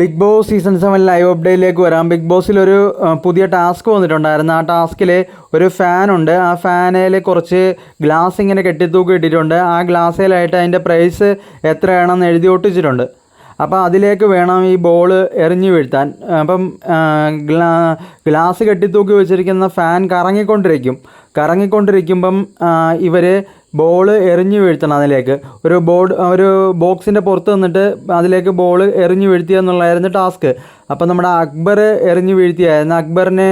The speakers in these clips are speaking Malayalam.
Bigg Boss season seven live അപ്ഡേറ്റിലേക്ക് വരാം. ബിഗ് ബോസിൽ ഒരു പുതിയ ടാസ്ക് വന്നിട്ടുണ്ടായിരുന്നു. ആ ടാസ്കിൽ ഒരു ഫാനുണ്ട് ആ ഫാനിൽ കുറച്ച് ഗ്ലാസ് ഇങ്ങനെ കെട്ടിത്തൂക്കി ഇട്ടിട്ടുണ്ട്. ആ ഗ്ലാസ്സിലായിട്ട് അതിന്റെ പ്രൈസ് എത്രയാണെന്ന് എഴുതി ഒട്ടിച്ചിട്ടുണ്ട്. അപ്പോൾ അതിലേക്ക് വേണം ഈ ബോൾ എറിഞ്ഞു വീഴ്ത്താൻ. അപ്പം ഗ്ലാ ഗ്ലാസ് കെട്ടിത്തൂക്കി വെച്ചിരിക്കുന്ന ഫാൻ കറങ്ങിക്കൊണ്ടിരിക്കും. കറങ്ങിക്കൊണ്ടിരിക്കുമ്പം ഇവർ ബോൾ എറിഞ്ഞു വീഴ്ത്തണം അതിലേക്ക്. ഒരു ബോർഡ് ഒരു ബോക്സിന്റെ പുറത്ത് നിന്നിട്ട് അതിലേക്ക് ബോൾ എറിഞ്ഞു വീഴ്ത്തുക എന്നുള്ളതായിരുന്നു ടാസ്ക് അപ്പോൾ നമ്മുടെ അക്ബർ എറിഞ്ഞു വീഴ്ത്തിയായിരുന്നു. അക്ബറിന്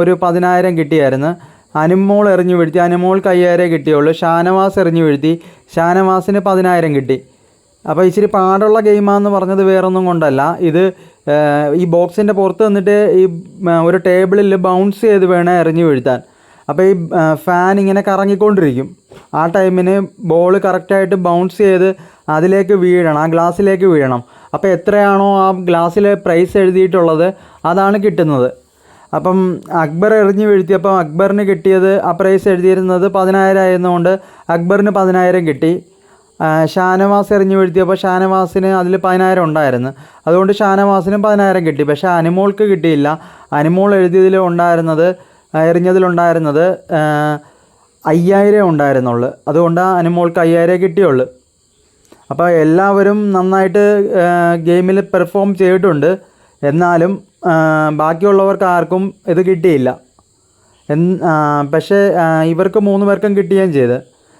ഒരു പതിനായിരം കിട്ടിയായിരുന്നു. അനുമോൾ എറിഞ്ഞു വീഴ്ത്തി. അനുമോൾ കയ്യായിരം കിട്ടിയുള്ളൂ. ഷാനവാസ് എറിഞ്ഞു വീഴ്ത്തി. ഷാനവാസിന് പതിനായിരം കിട്ടി. അപ്പോൾ ഇച്ചിരി പാടുള്ള ഗെയിമാന്ന് പറഞ്ഞത് വേറൊന്നും കൊണ്ടല്ല. ഇത് ഈ ബോക്സിന്റെ പുറത്ത് നിന്നിട്ട് ഈ ഒരു ടേബിളിൽ ബൗൺസ് ചെയ്ത് വേണം എറിഞ്ഞു വീഴ്ത്താൻ. അപ്പോൾ ഈ ഫാൻ ഇങ്ങനെ കറങ്ങിക്കൊണ്ടിരിക്കും. ആ ടൈമിന് ബോൾ കറക്റ്റായിട്ട് ബൗൺസ് ചെയ്ത് അതിലേക്ക് വീഴണം ആ ഗ്ലാസ്സിലേക്ക് വീഴണം. അപ്പോൾ എത്രയാണോ ആ ഗ്ലാസ്സിൽ പ്രൈസ് എഴുതിയിട്ടുള്ളത് അതാണ് കിട്ടുന്നത്. അപ്പം അക്ബർ എറിഞ്ഞ് വീഴ്ത്തിയപ്പം അക്ബറിന് കിട്ടിയത് ആ പ്രൈസ് എഴുതിയിരുന്നത് പതിനായിരം ആയിരുന്നുകൊണ്ട് അക്ബറിന് പതിനായിരം കിട്ടി. ഷാനവാസ് എറിഞ്ഞ് വീഴ്ത്തിയപ്പോൾ ഷാനവാസിന് അതിൽ പതിനായിരം ഉണ്ടായിരുന്നു. അതുകൊണ്ട് ഷാനവാസിനും പതിനായിരം കിട്ടി. പക്ഷേ അനിമോൾക്ക് കിട്ടിയില്ല. അനിമോൾ എഴുതിയതിൽ ഉണ്ടായിരുന്നത് എറിഞ്ഞതിലുണ്ടായിരുന്നത് അയ്യായിരം ഉണ്ടായിരുന്നുള്ളൂ. അതുകൊണ്ട് അനുമോൾക്ക് അയ്യായിരം കിട്ടിയുള്ളൂ. അപ്പോൾ എല്ലാവരും നന്നായിട്ട് ഗെയിമിൽ പെർഫോം ചെയ്തിട്ടുണ്ട്. എന്നാലും ആ, ബാക്കിയുള്ളവർക്ക് ആർക്കും ഇത് കിട്ടിയില്ല. പക്ഷേ ഇവർക്ക് മൂന്ന് പേർക്കും കിട്ടുകയും ചെയ്ത്.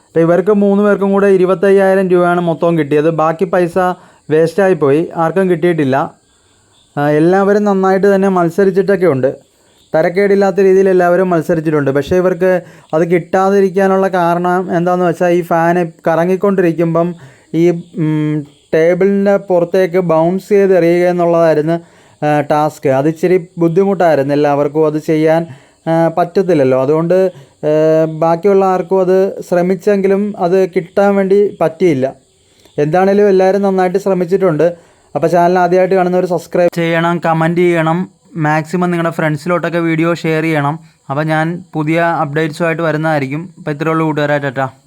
അപ്പോൾ ഇവർക്ക് മൂന്ന് പേർക്കും കൂടെ ഇരുപത്തയ്യായിരം രൂപയാണ് മൊത്തം കിട്ടിയത്. ബാക്കി പൈസ വേസ്റ്റായി പോയി. ആർക്കും കിട്ടിയിട്ടില്ല. എല്ലാവരും നന്നായിട്ട് തന്നെ മത്സരിച്ചിട്ടൊക്കെ ഉണ്ട്. തരക്കേടില്ലാത്ത രീതിയിൽ എല്ലാവരും മത്സരിച്ചിട്ടുണ്ട്. പക്ഷേ ഇവർക്ക് അത് കിട്ടാതിരിക്കാനുള്ള കാരണം എന്താണെന്ന് വെച്ചാൽ ഈ ഫാന് കറങ്ങിക്കൊണ്ടിരിക്കുമ്പം ഈ ടേബിളിന്റെ പുറത്തേക്ക് ബൗൺസ് ചെയ്ത് എറിയുക എന്നുള്ളതായിരുന്നു ടാസ്ക്. അത് ഇച്ചിരി ബുദ്ധിമുട്ടായിരുന്നു. എല്ലാവർക്കും അത് ചെയ്യാൻ പറ്റത്തില്ലല്ലോ. അതുകൊണ്ട് ബാക്കിയുള്ള ആർക്കും അത് ശ്രമിച്ചെങ്കിലും അത് കിട്ടാൻ വേണ്ടി പറ്റിയില്ല. എന്താണേലും എല്ലാവരും നന്നായിട്ട് ശ്രമിച്ചിട്ടുണ്ട്. അപ്പോൾ ചാനൽ ആദ്യമായിട്ട് കാണുന്നവർ സബ്സ്ക്രൈബ് ചെയ്യണം കമന്റ് ചെയ്യണം. മാക്സിമം നിങ്ങളുടെ ഫ്രണ്ട്സിലോട്ടൊക്കെ വീഡിയോ ഷെയർ ചെയ്യണം. അപ്പോൾ ഞാൻ പുതിയ അപ്ഡേറ്റ്സുമായിട്ട് വരുന്നതായിരിക്കും. അപ്പോൾ ഇത്രയുള്ള കൂട്ടുകാരായിട്ടാ